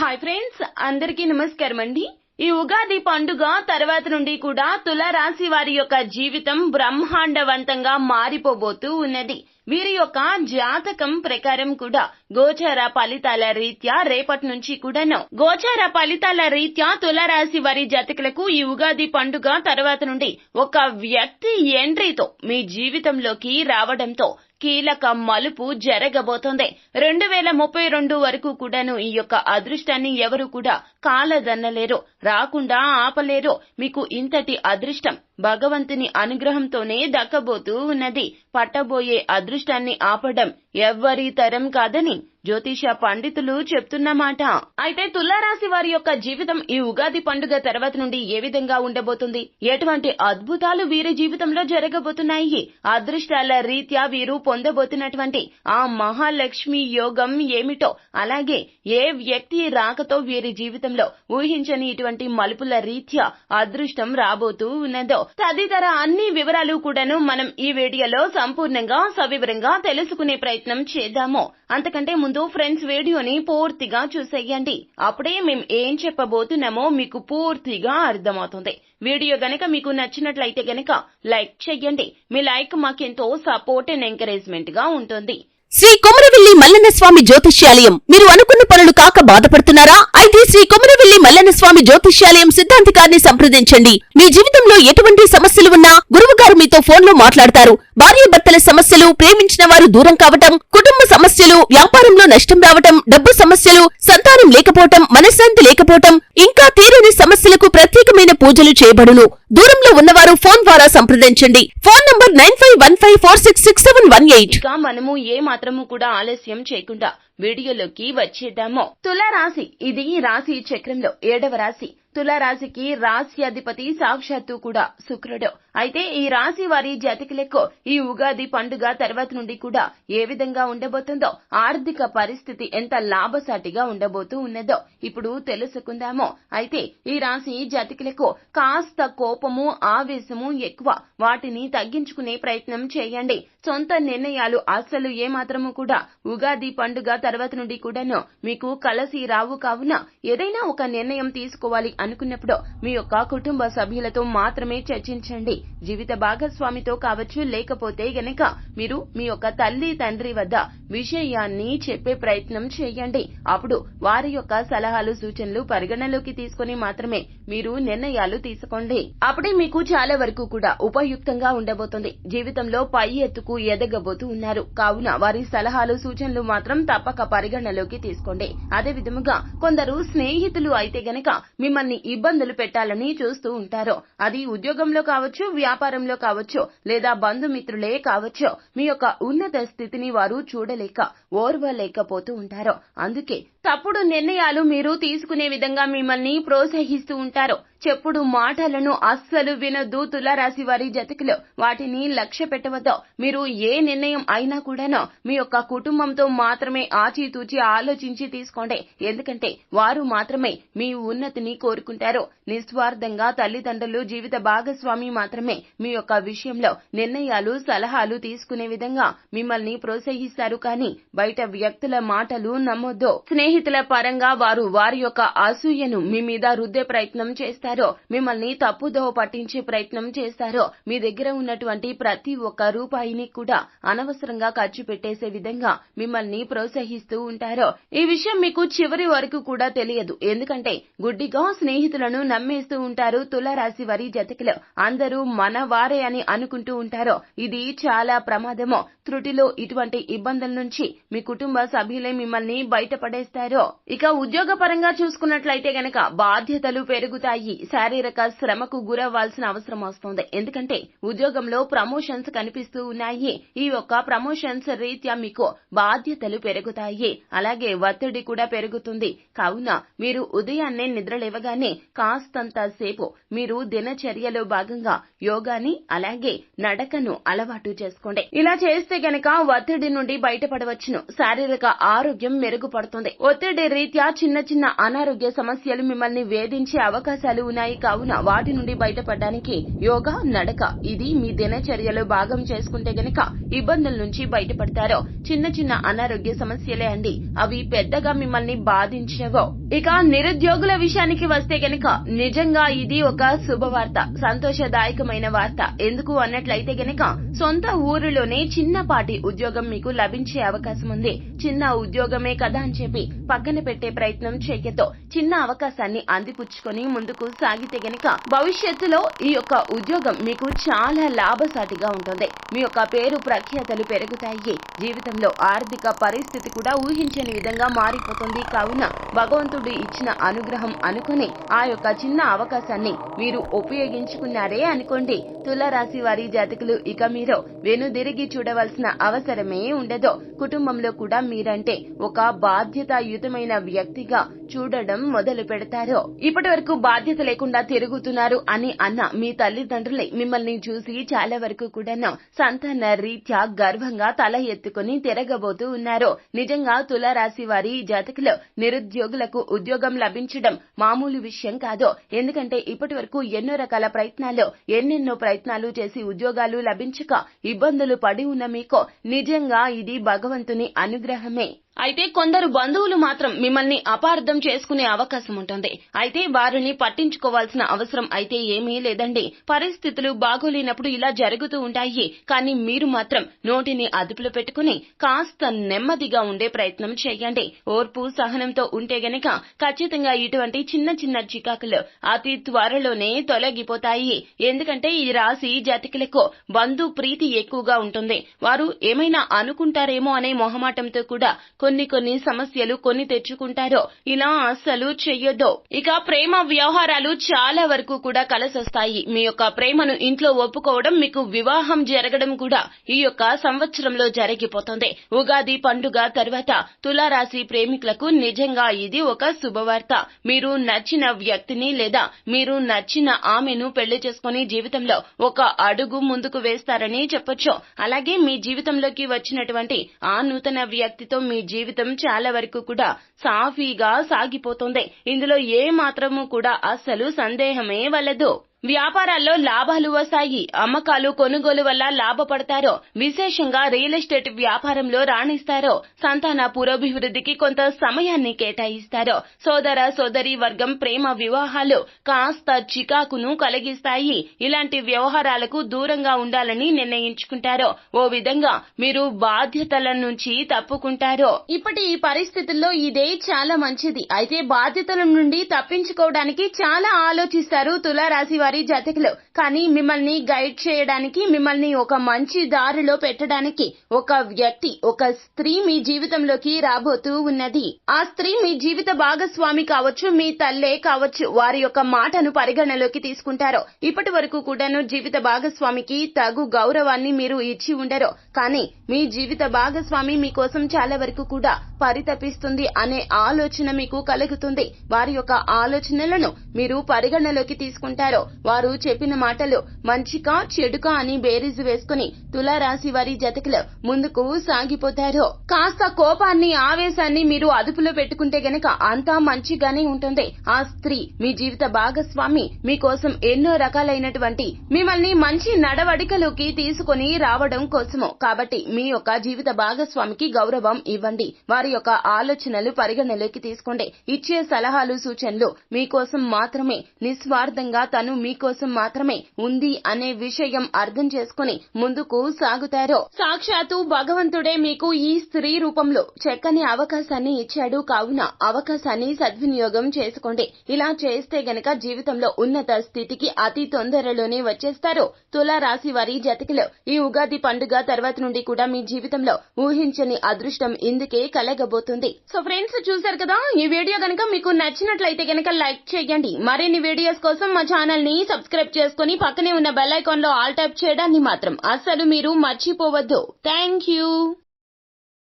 Hi friends అందరికీ నమస్కారం అండి. ఈ ఉగాది పండుగ తర్వాత నుండి కూడా తులరాశి వారి యొక్క జీవితం బ్రహ్మాండవంతంగా మారిపోబోతూ ఉన్నది. వీరి యొక్క జాతకం ప్రకారం కూడా గోచార ఫలితాల రీత్యా రేపటి నుంచి కూడాను. గోచార ఫలితాల రీత్యా తులరాశి వారి జాతకులకు ఈ ఉగాది పండుగ తర్వాత నుండి ఒక వ్యక్తి ఎంట్రీతో మీ జీవితంలోకి రావడంతో కీలక మలుపు జరగబోతోంది. రెండు వేల ముప్పై రెండు వరకు కూడాను ఈ యొక్క అదృష్టాన్ని ఎవరు కూడా కాలదన్నలేరు. రాకుండా ఆపలేరు. మీకు ఇంతటి అదృష్టం భగవంతుని అనుగ్రహంతోనే దక్కబోతూ ఉన్నది. పట్టబోయే అదృష్టాన్ని ఆపడం ఎవ్వరి తరం కాదని జ్యోతిష పండితులు చెప్తున్నమాట అయితే తులారాశి వారి యొక్క జీవితం ఈ ఉగాది పండుగ తర్వాత నుండి ఏ విధంగా ఉండబోతుంది? ఎటువంటి అద్భుతాలు వీరి జీవితంలో జరగబోతున్నాయి? అదృష్టాల రీత్యా వీరు పొందబోతున్నటువంటి ఆ మహాలక్ష్మి యోగం ఏమిటో అలాగే ఏ వ్యక్తి రాకతో వీరి జీవితంలో ఊహించని ఇటువంటి మలుపుల రీత్యా అదృష్టం రాబోతూ ఉన్నదో తదితర అన్ని వివరాలు కూడాను మనం ఈ వీడియోలో సంపూర్ణంగా సవివరంగా తెలుసుకునే ప్రయత్నం చేద్దాము. అంతకంటే ముందు ఫ్రెండ్స్ వీడియోని పూర్తిగా చూసేయండి. అప్పుడే మేము ఏం చెప్పబోతున్నామో మీకు పూర్తిగా అర్థమవుతుంది. వీడియో గనక మీకు నచ్చినట్లయితే గనక లైక్ చెయ్యండి మీ లైక్ మాకెంతో సపోర్ట్ అండ్ ఎంకరేజ్మెంట్గా ఉంటుంది. శ్రీ కొమరవెల్లి మల్లన్న స్వామి జ్యోతిష్యాలయం. మీరు అనుకున్న పనులు కాక బాధపడుతున్నారా? శ్రీ కొమరవెల్లి మల్లన్న స్వామి జ్యోతిష్యాలయం సిద్ధాంతికారిని సంప్రదించండి. మీ జీవితంలో ఎటువంటి సమస్యలు ఉన్నా గురువు గారు మీతో ఫోన్లో మాట్లాడతారు. భార్యాభర్తల సమస్యలు ప్రేమించిన వారు దూరం కావటం కుటుంబ సమస్యలు వ్యాపారంలో నష్టం రావటం డబ్బు సమస్యలు సంతానం లేకపోవటం మనశ్శాంతి లేకపోవటం ఇంకా తీరని సమస్యలకు ప్రతి ప్రత్యేకమైన పూజలు చేయబడును. దూరంలో ఉన్నవారు ఫోన్ ద్వారా సంప్రదించండి. Phone number nine five one five four six six seven one eight. మనము ఏ మాత్రము కూడా ఆలస్యం చేయకుండా వీడియోలోకి వచ్చేద్దాము. తుల రాశి. ఇది రాశి చక్రంలో ఏడవ రాశి. తులారాశికి రాశి అధిపతి సాక్షాత్తు కూడా శుక్రుడు. అయితే ఈ రాశి వారి జాతకులకు ఈ ఉగాది పండుగ తర్వాత నుండి కూడా ఏ విధంగా ఉండబోతుందో ఆర్థిక పరిస్థితి ఎంత లాభసాటిగా ఉండబోతూ ఉన్నదో ఇప్పుడు తెలుసుకుందాము. అయితే ఈ రాశి జాతకులకు కాస్త కోపము ఆవేశము ఎక్కువ. వాటిని తగ్గించుకునే ప్రయత్నం చేయండి. సొంత నిర్ణయాలు అస్సలు ఏమాత్రము కూడా ఉగాది పండుగ తర్వాత నుండి కూడాను మీకు కలసి రావు కావున ఏదైనా ఒక నిర్ణయం తీసుకోవాలి అనుకున్నప్పుడు మీ యొక్క కుటుంబ సభ్యులతో మాత్రమే చర్చించండి. జీవిత భాగస్వామితో కావచ్చు లేకపోతే గనక మీరు మీ యొక్క తల్లి తండ్రి వద్ద విషయాన్ని చెప్పే ప్రయత్నం చేయండి. అప్పుడు వారి యొక్క సలహాలు సూచనలు పరిగణలోకి తీసుకుని మాత్రమే మీరు నిర్ణయాలు తీసుకోండి. అప్పుడే మీకు చాలా వరకు కూడా ఉపయుక్తంగా ఉండబోతుంది. జీవితంలో పై ఎత్తుకు ఎదగబోతూ ఉన్నారు. కావున వారి సలహాలు సూచనలు మాత్రం తప్పక పరిగణలోకి తీసుకోండి. అదే విధముగా కొందరు స్నేహితులు అయితే గనక మిమ్మల్ని ఇబ్బందులు పెట్టాలని చూస్తూ ఉంటారు. అది ఉద్యోగంలో కావచ్చు వ్యాపారంలో కావచ్చు లేదా బంధుమిత్రులే కావచ్చు. మీ యొక్క ఉన్నత స్థితిని వారు లేక ఓర్వలేకపోతూ ఉంటారు అందుకే తప్పుడు నిర్ణయాలు మీరు తీసుకునే విధంగా మిమ్మల్ని ప్రోత్సహిస్తూ ఉంటారు. చెప్పుడు మాటలను అస్సలు వినొద్దు తులారాశి వారి జతకులు. వాటిని లక్ష్య పెట్టవద్దు. మీరు ఏ నిర్ణయం అయినా కూడాను మీ యొక్క కుటుంబంతో మాత్రమే ఆచితూచి ఆలోచించి తీసుకోండి. ఎందుకంటే వారు మాత్రమే మీ ఉన్నతిని కోరుకుంటారు. నిస్వార్థంగా తల్లిదండ్రులు జీవిత భాగస్వామి మాత్రమే మీ యొక్క విషయంలో నిర్ణయాలు సలహాలు తీసుకునే విధంగా మిమ్మల్ని ప్రోత్సహిస్తారు. కానీ బయట వ్యక్తుల మాటలు నమ్మొద్దు. స్నేహితుల పరంగా వారు వారి యొక్క అసూయను మీ మీద రుద్దే ప్రయత్నం చేస్తారు మిమ్మల్ని తప్పుదోవ పట్టించే ప్రయత్నం చేస్తారో మీ దగ్గర ఉన్నటువంటి ప్రతి ఒక్క రూపాయిని కూడా అనవసరంగా ఖర్చు పెట్టేసే విధంగా మిమ్మల్ని ప్రోత్సహిస్తూ ఉంటారో ఈ విషయం మీకు చివరి వరకు కూడా తెలియదు. ఎందుకంటే గుడ్డిగా స్నేహితులను నమ్మేస్తూ ఉంటారు తులారాశి వారి జతకులు. అందరూ మన వారే అని అనుకుంటూ ఉంటారో ఇది చాలా ప్రమాదమో. త్రుటిలో ఇటువంటి ఇబ్బందుల నుంచి మీ కుటుంబ సభ్యులే మిమ్మల్ని బయటపడేస్తారు. ఇక ఉద్యోగ పరంగా చూసుకున్నట్లయితే గనక బాధ్యతలు పెరుగుతాయి. శారీరక శ్రమకు గురవ్వాల్సిన అవసరం వస్తుంది. ఎందుకంటే ఉద్యోగంలో ప్రమోషన్స్ కనిపిస్తూ ఉన్నాయి. ఈ యొక్క ప్రమోషన్స్ రీత్యా మీకు బాధ్యతలు పెరుగుతాయి. అలాగే ఒత్తిడి కూడా పెరుగుతుంది. కావున మీరు ఉదయాన్నే నిద్రలేవగానే కాస్తంత సేపు మీరు దినచర్యలో భాగంగా యోగాని అలాగే నడకను అలవాటు చేసుకోండి. ఇలా చేస్తే గనక ఒత్తిడి నుండి బయటపడవచ్చును. శారీరక ఆరోగ్యం మెరుగుపడుతుంది. ఒత్తిడి రీత్యా చిన్న చిన్న అనారోగ్య సమస్యలు మిమ్మల్ని వేధించే అవకాశాలు ఉన్నాయి కావున వాటి నుండి బయటపడడానికి యోగా నడక. ఇది మీ దినచర్యలో భాగం చేసుకుంటే గనక ఇబ్బందుల నుంచి బయటపడతారో చిన్న చిన్న అనారోగ్య సమస్యలే అండి. అవి పెద్దగా మిమ్మల్ని బాధించవో ఇక నిరుద్యోగుల విషయానికి వస్తే గనక నిజంగా ఇది ఒక శుభవార్త సంతోషదాయకమైన వార్త. ఎందుకు అన్నట్లయితే గనక సొంత ఊరిలోనే చిన్నపాటి ఉద్యోగం మీకు లభించే అవకాశం ఉంది. చిన్న ఉద్యోగమే కదా అని చెప్పి పక్కన పెట్టే ప్రయత్నం చేయతో చిన్న అవకాశాన్ని అందిపుచ్చుకొని ముందుకు సాగితే గనక భవిష్యత్తులో ఈ యొక్క ఉద్యోగం మీకు చాలా లాభసాటిగా ఉంటుంది. మీ యొక్క పేరు ప్రఖ్యాతలు పెరుగుతాయి. జీవితంలో ఆర్థిక పరిస్థితి కూడా ఊహించని విధంగా మారిపోతుంది. కావున భగవంతుడు ఇచ్చిన అనుగ్రహం అనుకుని ఆ యొక్క చిన్న అవకాశాన్ని మీరు ఉపయోగించుకున్నారే అనుకోండి. తులారాశి వారి జాతకులు ఇక మీరు వెనుదిరిగి చూడవలసిన అవసరమే ఉండదు. కుటుంబంలో కూడా మీరంటే ఒక బాధ్యతాయుతమైన వ్యక్తిగా చూడడం మొదలు పెడతారో? ఇప్పటి వరకు బాధ్యత లేకుండా తిరుగుతున్నారు అని అన్న మీ తల్లిదండ్రులే మిమ్మల్ని చూసి చాలా వరకు కూడా సంతాన రీత్యా గర్వంగా తల ఎత్తుకుని తిరగబోతూ ఉన్నారు? నిజంగా తులారాశి వారి జాతకలో నిరుద్యోగులకు ఉద్యోగం లభించడం మామూలు విషయం కాదు? ఎందుకంటే ఇప్పటి వరకు ఎన్నో రకాల ప్రయత్నాలు ఎన్నెన్నో ప్రయత్నాలు చేసి ఉద్యోగాలు లభించక ఇబ్బందులు పడి ఉన్న మీకు? నిజంగా ఇది భగవంతుని అనుగ్రహమే. అయితే కొందరు బంధువులు మాత్రం మిమ్మల్ని అపార్థం చేసుకునే అవకాశం ఉంటుంది. అయితే వారిని పట్టించుకోవాల్సిన అవసరం అయితే ఏమీ లేదండి. పరిస్థితులు బాగోలేనప్పుడు ఇలా జరుగుతూ ఉంటాయి. కానీ మీరు మాత్రం నోటిని అదుపులో పెట్టుకుని కాస్త నెమ్మదిగా ఉండే ప్రయత్నం చేయండి. ఓర్పు సహనంతో ఉంటే గనక ఖచ్చితంగా ఇటువంటి చిన్న చిన్న చికాకులు అతి త్వరలోనే తొలగిపోతాయి. ఎందుకంటే ఈ రాశి జాతికులకు బంధు ప్రీతి ఎక్కువగా ఉంటుంది. వారు ఏమైనా అనుకుంటారేమో అనే మొహమాటంతో కూడా కొన్ని కొన్ని సమస్యలు కొని తెచ్చుకుంటారో. ఇలా అస్సలు చెయ్యొద్దు. ఇక ప్రేమ వ్యవహారాలు చాలా వరకు కూడా కలసొస్తాయి. మీ యొక్క ప్రేమను ఇంట్లో ఒప్పుకోవడం మీకు వివాహం జరగడం కూడా ఈ యొక్క సంవత్సరంలో జరిగిపోతుంది. ఉగాది పండుగ తర్వాత తులారాశి ప్రేమికులకు నిజంగా ఇది ఒక శుభవార్త. మీరు నచ్చిన వ్యక్తిని లేదా మీరు నచ్చిన ఆమెను పెళ్ళి చేసుకుని జీవితంలో ఒక అడుగు ముందుకు వేస్తారని చెప్పొచ్చు. అలాగే మీ జీవితంలోకి వచ్చినటువంటి ఆ నూతన వ్యక్తితో మీ జీవితం చాలా వరకు కూడా సాఫీగా సాగిపోతోంది. ఇందులో ఏ మాత్రము కూడా అస్సలు సందేహమే వలదు వ్యాపారాల్లో లాభాలు వస్తాయి. అమ్మకాలు కొనుగోలు వల్ల లాభపడతారో విశేషంగా రియల్ ఎస్టేట్ వ్యాపారంలో రాణిస్తారో సంతాన పురోభివృద్ధికి కొంత సమయాన్ని కేటాయిస్తారో సోదర సోదరి వర్గం ప్రేమ వివాహాలు కాస్త చికాకును కలిగిస్తాయి. ఇలాంటి వ్యవహారాలకు దూరంగా ఉండాలని నిర్ణయించుకుంటారో ఓ విధంగా మీరు బాధ్యతల నుంచి తప్పుకుంటారో. ఇప్పటి ఈ పరిస్థితుల్లో ఇదే చాలా మంచిది. అయితే బాధ్యతల నుండి తప్పించుకోవడానికి చాలా ఆలోచిస్తారు తులారాశి వారి జతకులు కానీ మిమ్మల్ని గైడ్ చేయడానికి మిమ్మల్ని ఒక మంచి దారిలో పెట్టడానికి ఒక వ్యక్తి ఒక స్త్రీ మీ జీవితంలోకి రాబోతూ ఉన్నది. ఆ స్త్రీ మీ జీవిత భాగస్వామి కావచ్చు మీ తల్లే కావచ్చు వారి యొక్క మాటను పరిగణలోకి తీసుకుంటారో ఇప్పటి వరకు కూడాను జీవిత భాగస్వామికి తగు గౌరవాన్ని మీరు ఇచ్చి ఉండరు కానీ మీ జీవిత భాగస్వామి మీకోసం చాలా వరకు కూడా పరితపిస్తుంది అనే ఆలోచన మీకు కలుగుతుంది. వారి యొక్క ఆలోచనలను మీరు పరిగణలోకి తీసుకుంటారో వారు చెప్పిన మాటలు మంచికా చెడుకా అని బేరీజు వేసుకుని తులారాశి వారి జతకులు ముందుకు సాగిపోతారు. కాస్త కోపాన్ని ఆవేశాన్ని మీరు అదుపులో పెట్టుకుంటే గనక అంతా మంచిగానే ఉంటుంది. ఆ స్త్రీ మీ జీవిత భాగస్వామి మీకోసం ఎన్నో రకాలైనటువంటి మిమ్మల్ని మంచి నడవడికలోకి తీసుకొని రావడం కోసము. కాబట్టి మీ యొక్క జీవిత భాగస్వామికి గౌరవం ఇవ్వండి. వారి యొక్క ఆలోచనలు పరిగణలోకి తీసుకోండి. ఇచ్చే సలహాలు సూచనలు మీకోసం మాత్రమే. నిస్వార్థంగా తను మీకోసం మాత్రమే ఉంది అనే విషయం అర్థం చేసుకుని ముందుకు సాగుతారో. సాక్షాత్తు భగవంతుడే మీకు ఈ స్త్రీ రూపంలో చక్కని అవకాశాన్ని ఇచ్చాడు. కావున అవకాశాన్ని సద్వినియోగం చేసుకోండి. ఇలా చేస్తే గనక జీవితంలో ఉన్నత స్థితికి అతి తొందరలోనే వచ్చేస్తారు. తులారాశి వారి జతకిలో ఈ ఉగాది పండుగ తర్వాత నుండి కూడా మీ జీవితంలో ఊహించని అదృష్టం ఇందుకే కలగబోతుంది. సో ఫ్రెండ్స్ చూసారు కదా? ఈ వీడియో గనక మీకు నచ్చినట్లయితే గనక లైక్ చేయండి. మరిన్ని వీడియోస్ కోసం మా ఛానల్ని సబ్స్క్రైబ్ చేసుకుని పక్కనే ఉన్న బెల్ ఐకాన్లో ఆల్ టైప్ చేయడాన్ని మాత్రం అస్సలు మీరు మర్చిపోవద్దు. Thank you